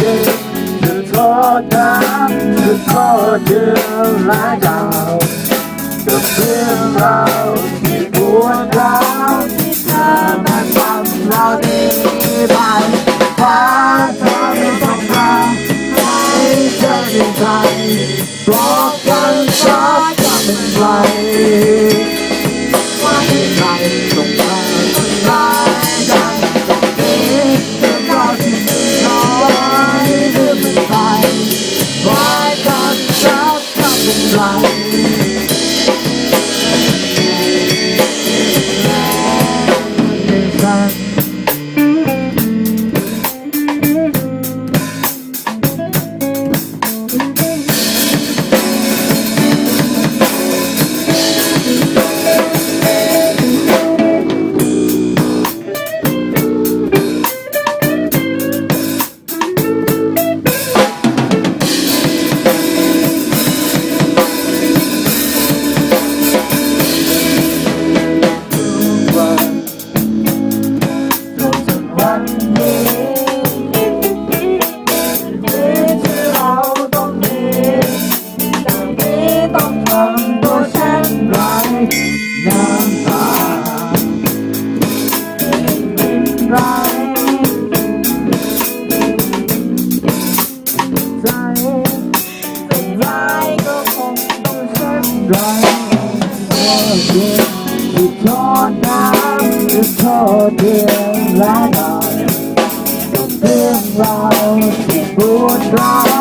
ยืนหยุดโทษน้ำหยุดโทษยืนแลายาวกับเพื่อนเราที่ปวดร้าวที่เธอมาทำเรา Thank you. again. You gone down we're in right on. Been lost, been.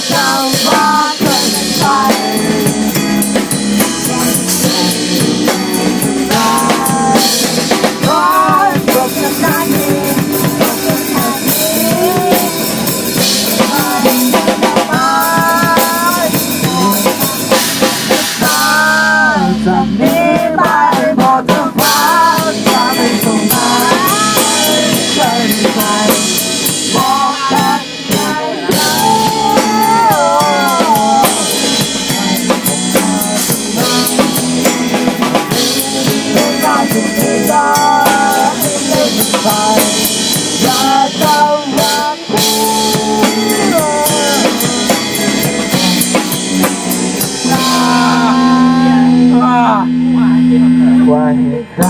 I don't ให้ใคร